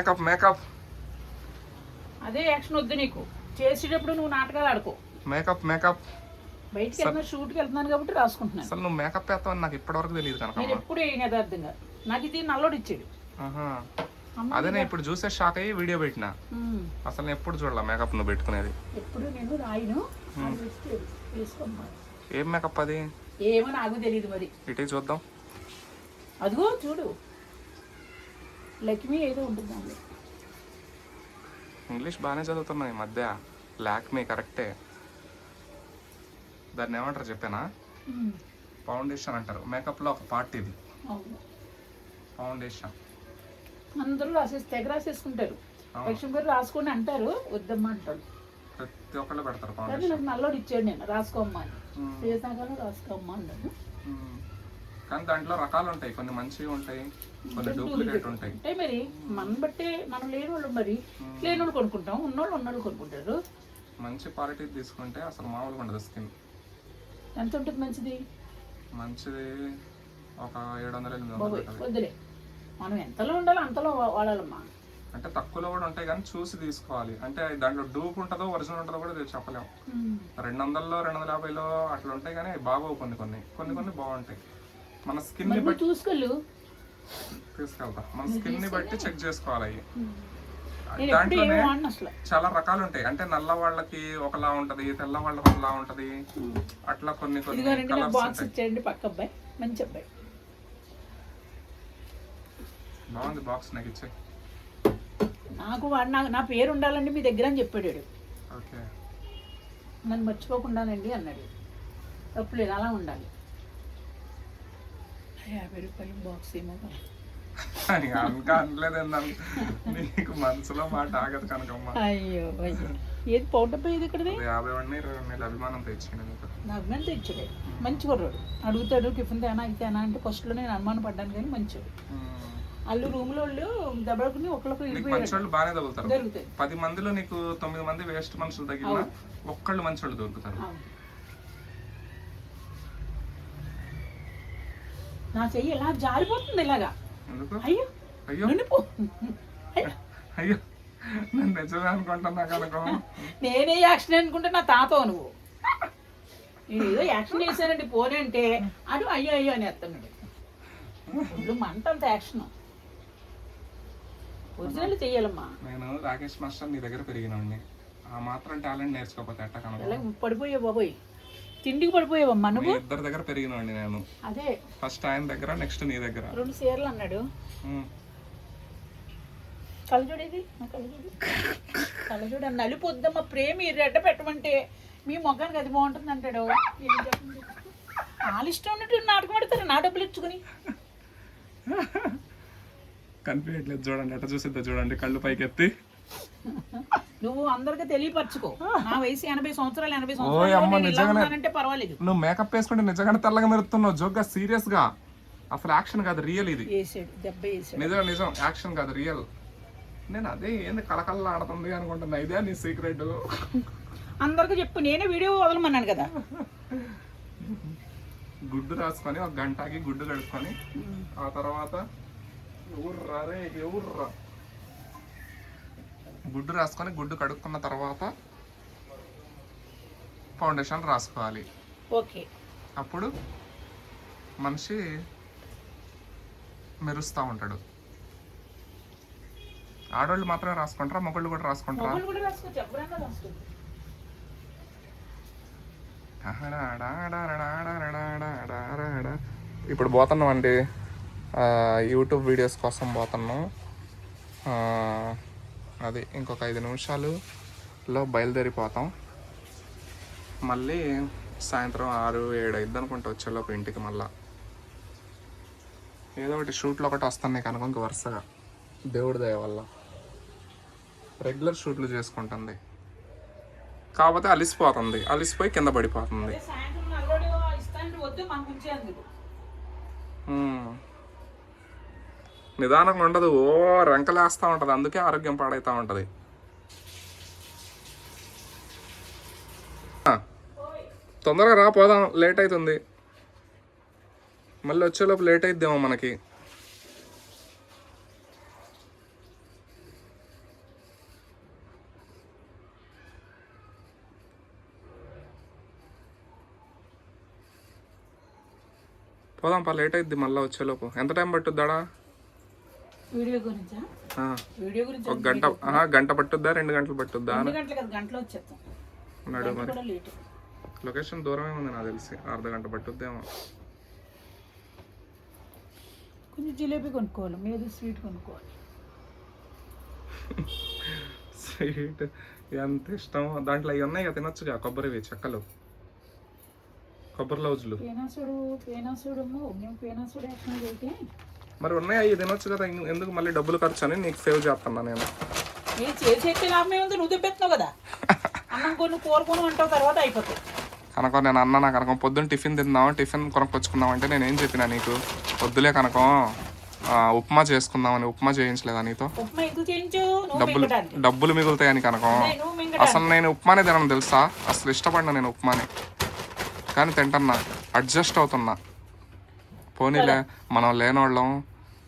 Makeup makeup అదే action వద్దు నీకు. చేసేటప్పుడు నువ్వు నాటకాలు ఆడుకో. మేకప్ మేకప్ బయటికి వెళ్తున్నా షూట్కి వెళ్తున్నాను కాబట్టి రాసుకుంటున్నాను. అసలు నువ్వు మేకప్ వేస్తావని నాకు ఇప్పటివరకు తెలియదు నేను కనకమ్మ ఎప్పుడు వేయను యథార్థంగా. నాకు ఇది నల్లోడు ఇచ్చాడు. అమ్మ అదే నేను ఇప్పుడు చూసే షాక్ అయ్యి వీడియో పెట్టిన. అసలు నేను ఎప్పుడు చూడాల మేకప్ నువ్వు పెట్టుకునేది? ఎప్పుడు నేను రాయను ఏం మేకప్ అది? ఏమో నాకు తెలియదు మరి. ఇటే చూద్దాం. అదిగో చూడు. లక్ష్మి ఏదో ఉంటుంది దానిలో ఇంగ్లీష్ బాగానే చదువుతున్నావు ఈ మధ్య. లాక్మీ కరెక్టే. దాన్ని ఏమంటారు చెప్పానా. ఫౌండేషన్ అంటారు. మేకప్లో ఒక పార్ట్ ఇది. ఫౌండేషన్. అందరూ రాసేసి తెగ రాసేసుకుంటారు. లక్ష్మి గారు రాసుకోండి అంటారు వద్దమ్మా అంటారు. ప్రతి ఒక్కళ్ళు పెడతారు కానీ నాకు నల్లోడు ఇచ్చాడు నేను రాసుకోమ్మా అని. చేసాక రాసుకోమ్మా అన్నాడు. కానీ దాంట్లో రకాలు ఉంటాయి కొన్ని మంచివి ఉంటాయి కొన్ని డూప్లికేట్ ఉంటాయి. అంటే మరి మనం బట్టే మనం లేని వాళ్ళు మరి లేని వాళ్ళు కొనుక్కుంటాం ఉన్నోళ్ళు ఉన్నోళ్ళు కొనుక్కుంటారు. మంచి క్వాలిటీ తీసుకుంటే అసలు మామూలుగా ఉండదు స్కిన్. ఎంత ఉంటుంది మంచిది? మంచిది ఒక ఏడు వందల ఎనిమిది వందలు ఉంటుంది. వద్దులే. మనం ఎంతలో ఉండాలో అంతలో వా- వాడాలమ్మా. అంటే తక్కువలో కూడా ఉంటాయి కానీ చూసి తీసుకోవాలి. అంటే దాంట్లో డూప్ ఉంటుందో ఒరిజినల్ ఉంటుందో కూడా తె- చెప్పలేం. ఉమ్. రెండు వందల్లో రెండు వందల యాభైలో అట్లా ఉంటాయి కానీ అవి బాగోవు కొన్ని కొన్ని. కొన్ని కొన్ని బాగుంటాయి. మన స్కిన్ని బట్టి చూసుకెళ్ళు తీసుకెళ్తా. మన స్కిన్ని బట్టి చెక్ చేసుకోవాలి దాంట్లోనే చాలా రకాలు ఉంటాయి. అంటే నల్ల వాళ్ళకి ఒకలా ఉంటది తెల్ల వాళ్ళకి ఒకలా ఉంటది. అట్లా కొన్ని కొన్ని కలర్స్ ఇచ్చేయండి పక్క అబ్బాయి. మంచి అబ్బాయి. బాగుంది బాక్స్ నాకు ఇచ్చే. నాకు వాడు నాకు నా పేరు ఉండాలండి మీ దగ్గర అని చెప్పాడు. ఓకే. నన్ను మర్చిపోకుండానండి అన్నాడు. తప్పులేదు అలా ఉండాలి. యాభై రూపాయలు బాక్స్ ఏమో మరి. అని అనక అనలేదు ఏందన్న. నీకు మనసులో మాట ఆగదు కనకమ్మ అయ్యో అయ్యో. ఏది పౌడర్ ఇది ఇక్కడది? అది యాభై వండి ఇరవై వందల అభిమానంతో ఇచ్చిండు నీకు. అభిమానం తెచ్చాడు. మంచి కుర్రాడు. అడుగుతాడు టిఫిన్ తేనా? ఇది తేనా? అంటే ఫస్ట్లో నేను అనుమానం పడ్డాను కానీ మంచివాడు. వాళ్ళు రూమ్లో వాళ్ళు దెబ్బకుని ఒకళ్ళొకరు నీకు వెళ్ళిపోయారు. మంచి వాళ్ళు బాగానే తగులుతారు పది మందిలో నీకు తొమ్మిది మంది వేస్ట్ మనుషులు తగిలినా ఒక్కళ్ళు మంచి వాళ్ళు దొరుకుతారు నా చెయ్యి ఇలా జారిపోతుంది ఇలాగా? అయ్యో అయ్యో. అయ్యో. అయ్యో నేను నిజమే అనుకుంటున్నా కనుక నేనే యాక్షన్ అనుకుంటే నా తాత నువ్వు. ఏదో యాక్షన్ చేశానండి పోనీ అంటే అటు అయ్యో అయ్యో అని ఎత్తున్నాడు ఇప్పుడు మంట అంత యాక్షన్. ఒరిజినల్ చెయ్యాలమ్మా. నేను రాకేష్ మాస్టర్ నీ దగ్గర పెరిగినండి ఆ మాత్రం టాలెంట్ నేర్చుకోకపోతే ఎట్ట కనుక ఇలా పడిపోయావు బాబోయ్. తిండికి పడిపోయావమ్మా నువ్వు ఇద్దరి దగ్గర పెరిగినండి నేను. అదే. ఫస్ట్ ఆయన దగ్గర నెక్స్ట్ నీ దగ్గర. రెండు చీరలు అన్నాడు. ఉమ్. కళ్ళజోడేది నా కళ్ళజోడు కళ్ళజోడు అని నలిపొద్దమ్మా ప్రేమ ఈ రెడ్డ పెట్టమంటే మీ మొగ్గానికి అది బాగుంటుంది అంటాడు. వాళ్ళ ఇష్టం ఉన్నట్టు నాటకం ఆడతారు నా డబ్బులు ఇచ్చుకుని. కనిపించట్లేదు చూడండి ఎట్ట చూసిద్దా చూడండి కళ్ళు పైకెత్తి. నువ్వు అందరికీ తెలియపరచుకో. నా వయసు ఎనభై సంవత్సరాలు ఎనభై సంవత్సరాలు. ఉన్నానంటే పర్వాలేదు. నువ్వు మేకప్ వేసుకుంటే నిజంగానే తెల్లగా మెరుతున్నావు జోగ్గా సీరియస్గా అసలు యాక్షన్ కాదు రియల్ ఇది. నిజం నిజం. యాక్షన్ కాదు రియల్ నేను అదే ఏంది కళకళ ఆడుతుంది అనుకుంటున్నా. ఇదే నీ సీక్రెట్ అందరికీ చెప్పు నేనే వీడియో వదలమన్నాను కదా. గుడ్డు రాసుకొని ఒక గంటకి గుడ్డు కడుక్కొని ఆ తర్వాత ఎవర్రా రే ఎవర్రా? గుడ్డు రాసుకొని గుడ్డు కడుక్కున్న తర్వాత ఫౌండేషన్ రాసుకోవాలి. ఓకే. అప్పుడు మనిషి మెరుస్తూ ఉంటాడు. ఆడవాళ్ళు మాత్రమే రాసుకుంటారా? మగళ్ళు కూడా రాసుకుంటారా? ఇప్పుడు పోతున్నాం అండి యూట్యూబ్ వీడియోస్ కోసం పోతున్నాం అది ఇంకొక ఐదు నిమిషాలులో బయలుదేరిపోతాం. మళ్ళీ సాయంత్రం ఆరు ఏడు అయిద్ది అనుకుంటా వచ్చేలోపు ఇంటికి మళ్ళా. ఏదో ఒకటి షూట్లు ఒకటి వస్తున్నాయి కనుక ఇంక వరుసగా. దేవుడి దయ వల్ల. రెగ్యులర్ షూట్లు చేసుకుంటుంది. కాకపోతే అలిసిపోతుంది. అలిసిపోయి కింద పడిపోతుంది. నిదానంగా ఉండదు ఓ రంకలేస్తూ ఉంటుంది. అందుకే ఆరోగ్యం పాడైతూ ఉంటుంది. తొందరగా రా పోదాం. లేట్ అవుతుంది మళ్ళీ వచ్చేలోపు లేట్ అయిద్దేమో మనకి. పోదాం పా లేట్ అయిద్ది మళ్ళీ వచ్చేలోపు. ఎంత టైం పట్టుద్దాడా? వీడియో గురించా? ఆ, వీడియో గురించి ఒక గంట గంట పట్టుద్దా రెండు గంటలు పట్టుద్దా? గంటలు కదా గంటలో వచ్చేస్తాం. నడు గంట మరి. లొకేషన్ దూరమే ఉంది నాకు తెలిసి. అర్ధ గంట పట్టుద్దేమో. కొంచెం జిలేబీ కొనుక్కోవాలి మీద స్వీట్ కొనుక్కోవాలి. స్వీట్ ఎంత ఇష్టం దాంట్లో అవి ఉన్నాయి కదా తినొచ్చుగా కొబ్బరివి చెక్కలు. కొబ్బరి లౌజులు. పేనాసుడు పేనాసుడు మేము పేనాసుడు యాక్షన్ మరి ఉన్నాయి? అవి తినొచ్చు కదా. ఎందుకు మళ్ళీ డబ్బులు ఖర్చు అని నీకు సేవ్ చేస్తున్నా నేను. నేను చేసేస్తే లాభం ఏముంది నువ్వు తెప్పెత్తున్నావు కదా. అన్నం కొన్ని కూర కొని అంటావు తర్వాత అయిపోతాయి. కనుక నేను అన్న నా కనుక పొద్దున్న టిఫిన్ తిందాం టిఫిన్ కొనుక్కొచ్చుకుందాం అంటే నేను ఏం చెప్పినా నీకు? వద్దులే కనుక. ఉప్మా చేసుకుందామని ఉప్మా చేయించలేదా నీతో? డబ్బులు డబ్బులు మిగులుతాయని కనుక? అసలు నేను ఉప్మానే తినను తెలుసా? అసలు ఇష్టపడినా నేను ఉప్మాని. కానీ తింటున్నా అడ్జస్ట్ అవుతున్నా. పోనీలే మనం లేనోళ్ళం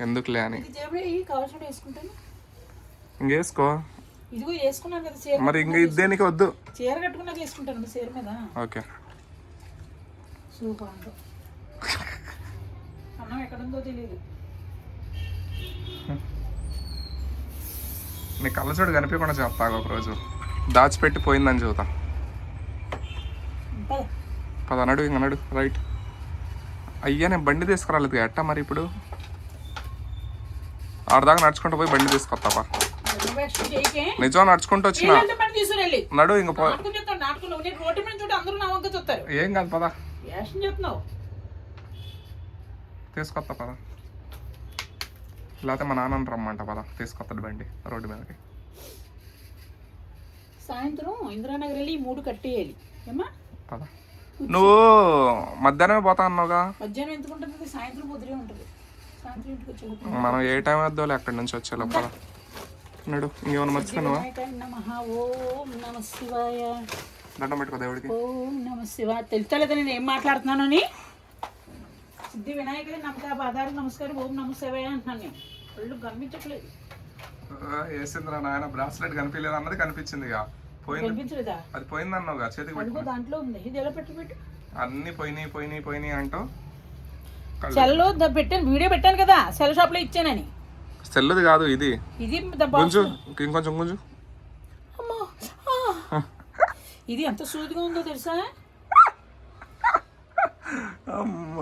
ఎందుకులే అని. ఇంకేసుకో ఇదిగో వేసుకున్నాను కదా చీర మరి ఇంక ఇది దేనికి వద్దు? చీర కట్టుకున్నాక వేసుకుంటాను చీర మీద. ఓకే. సూపర్ అన్నం ఎక్కడుందో తెలియదు నీ కళ్ళజోడు కనిపించకుండా చెప్తా ఒక రోజు దాచిపెట్టి పోయిందని చెబుతా. పద. పద నడు ఇంక నడు రైట్. అయ్యా నేను బండి తీసుకురాలేదు ఎట్టా మరి ఇప్పుడు? ఆడదాకా నడుచుకుంటూ పోయి బండి చేయకే నిజం నడుచుకుంటూ వచ్చిన? నడు ఇంక ఏం కాదు పద. తీసుకొస్తా పద. లేకపోతే మా నాన్నని రమ్మంట పద. తీసుకొస్తాడు బండి రోడ్డు మీదకి. సాయంత్రం ఇందిరానగర్ వెళ్ళి మూడు కట్టేయాలి. ఏమా పద. నువ్వు మధ్యాహ్నమే పోతా అన్నావుగా? మధ్యాహ్నం ఎందుకు ఉంటుంది? సాయంత్రం పొద్దునే ఉంటుంది. మనం ఏ టైం వద్దాలే అక్కడి నుంచి వచ్చేలో పద. నడు ఇంకేమైనా మర్చిపోయినావా? దండం పెట్టుకో దేవుడికి. ఓం నమ శివాయ తెలుస్తలేదా నేను ఏం మాట్లాడుతున్నాను అని సిద్ధి వినాయకుడి నమక బాధారు నమస్కారం ఓం నమ శివాయ అంటున్నాను నేను ఒళ్ళు గమనించట్లేదు వేసిందిరా నాయన బ్రాస్లెట్ కనిపించలేదు అన్నది కనిపించింది పోయింది. అది పోయింది అన్నావుగా చేతికి దాంట్లో ఉంది. ఇది ఎలా పెట్టు పెట్టు? అన్ని పోయినాయి పోయినాయి పోయినాయి అంటూ సెల్లో పెట్టాను వీడియో పెట్టాను కదా సెల్ షాప్లో ఇచ్చానని. తెల్లది కాదు ఇది. ఇది గుంజు ఇంకొంచెం ఆ. ఇది ఎంత సూదిగా ఉందో తెలుసా? అమ్మ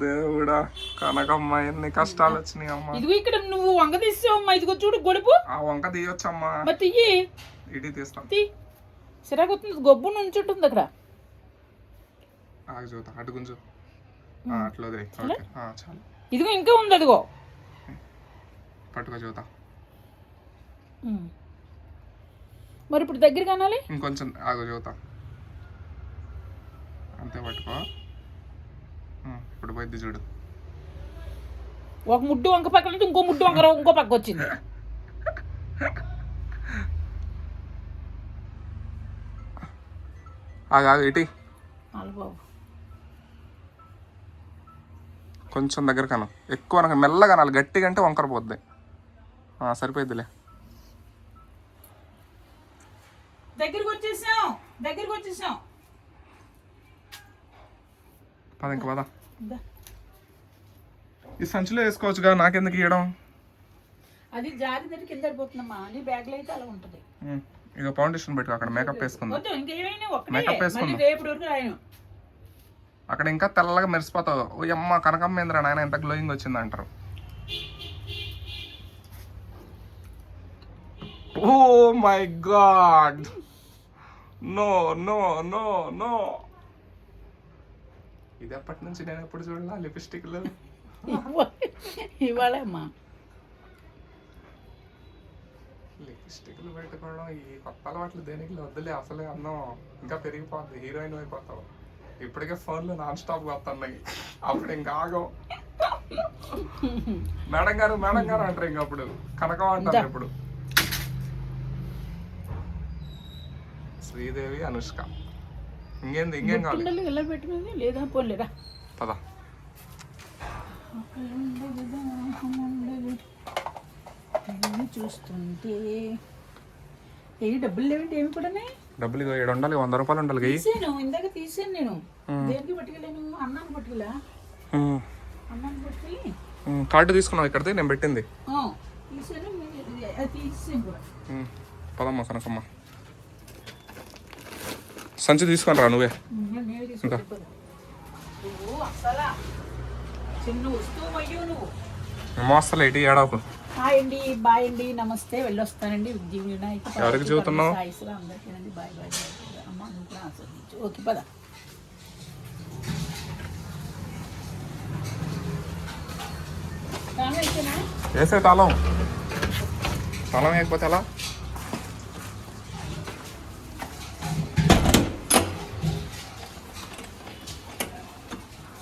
దేవుడా కనకమ్మ ఎన్ని కష్టాలు వచ్చినాయి అమ్మ. ఇదిగో ఇక్కడ నువ్వు వంగ తీసావు అమ్మా ఇదిగో చూడు గొడుపు. ఆ వంక తీయొచ్చమ్మా. మరి తీయి. ఇటీ తీస్తాం. తీ. సిరాకొస్తుంది గొబ్బు నుంచుంటుంది అక్కడ. ఆగి చూద్దాం అటు ఆ, అట్లా. ఓకే. ఆ, చాలు. ఇదిగో ఇంకా ఉంది అదిగో. పట్టుకో చూద్దాం. మరి ఇప్పుడు దగ్గర కానాలి ఇంకొంచెం ఆగు చూద్దాం అంతే పట్టుకో. ఇప్పుడు పోయిద్ది చూడు. ఒక ముడ్డు వంక పక్క నుంచి ఇంకో ముడ్డు వంక ఇంకో పక్క వచ్చింది. ఆగు ఇటీ. బాబు. కొంచెం దగ్గర కను. ఎక్కువ అనక మెల్లగా అనాలి గట్టిగా అంటే వంకర పోద్ది. సరిపోయిద్దిలే. దగ్గరికి వచ్చేసాం. దగ్గరికి వచ్చేసాం. పద ఇంక పద. ఈ సంచిలో వేసుకోవచ్చుగా నాకెందుకు ఇవ్వడం అది జారి దగ్గర కింద పడిపోతుందమ్మా. నీ బ్యాగ్లో అయితే అలా ఉంటుంది. ఇక ఫౌండేషన్ పెట్టుకో అక్కడ మేకప్ వేసుకుందాం. మళ్ళీ వేసుకుందాం. వరకు రాయను. అక్కడ ఇంకా తెల్లగా మెరిసిపోతావు. ఓ అమ్మ కనకమ్మేంద్ర నాయన ఎంత గ్లోయింగ్ వచ్చింది అంటారు ఓ my god. No no no no. ఇది ఎప్పటి నుంచి నేను ఎప్పుడు చూడలా లిప్స్టిక్లు ఇవాళ అమ్మా లిప్స్టిక్లు పెట్టుకోవడం ఈ కొత్త అలవాట్లు దేనికి వద్దులే అసలే అన్నం ఇంకా పెరిగిపోద్ది హీరోయిన్ అయిపోతావు. ఇప్పటికే ఫోన్లు నాన్ స్టాప్ వస్తున్నాయి. అప్పుడు ఇంకా ఆగం. మేడం గారు మేడం గారు అంటారు ఇంక అప్పుడు. కనకం అంటారు ఇప్పుడు. శ్రీదేవి అనుష్క. ఇంకేంది ఇంకేం కావాలి? ఇలా పెట్టుకుంది లేదా పోలేరా పద. చూస్తుంటే. ఏ డబ్బులు లేవంటే ఏమి కూడా డబ్బులు ఏడు ఉండాలి వంద రూపాయలు ఉండాలి గయ్యి. తీసాను ఇందాక తీసాను నేను. దేనికి పట్టుకెళ్ళాను అన్నాను పట్టుకెళ్ళా? ఉమ్, కార్డు తీసుకున్నావు ఇక్కడిది నేను పెట్టింది. తీసాను ఉమ్, పదమ్మా కనకమ్మ సంచి తీసుకొని రా నువ్వే నేను నేనే తీసుకుంటా నువ్వు అసలా చిన్న వస్తువు అయ్యో నువ్వు. మోస్తలే ఇటు ఏడాకు హాయ్ అండి బాయ్ అండి నమస్తే వెళ్ళొస్తానండి. ఉద్యోగ వినాయక ఎవరికి అందరికీ బాయ్ బాయ్ బాయ్. అమ్మ నువ్వు కూడా ఆశీర్వదించు. ఓకే పద? వేసే తాళం. తాళం వేయకపోతే ఎలా?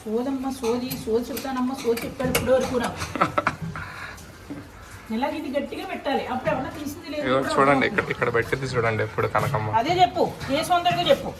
సోదమ్మ సోది సోది చెప్తానమ్మ సోది చెప్పాడు ఇప్పుడు వరకు నాకు ఇలాగ ఇది గట్టిగా పెట్టాలి? అప్పుడు ఎవరన్నా తీసింది లేదు చూడండి ఇక్కడ ఇక్కడ పెట్టింది చూడండి ఎప్పుడు కనకమ్మ. అదే చెప్పు ఏ సొందరగా చెప్పు.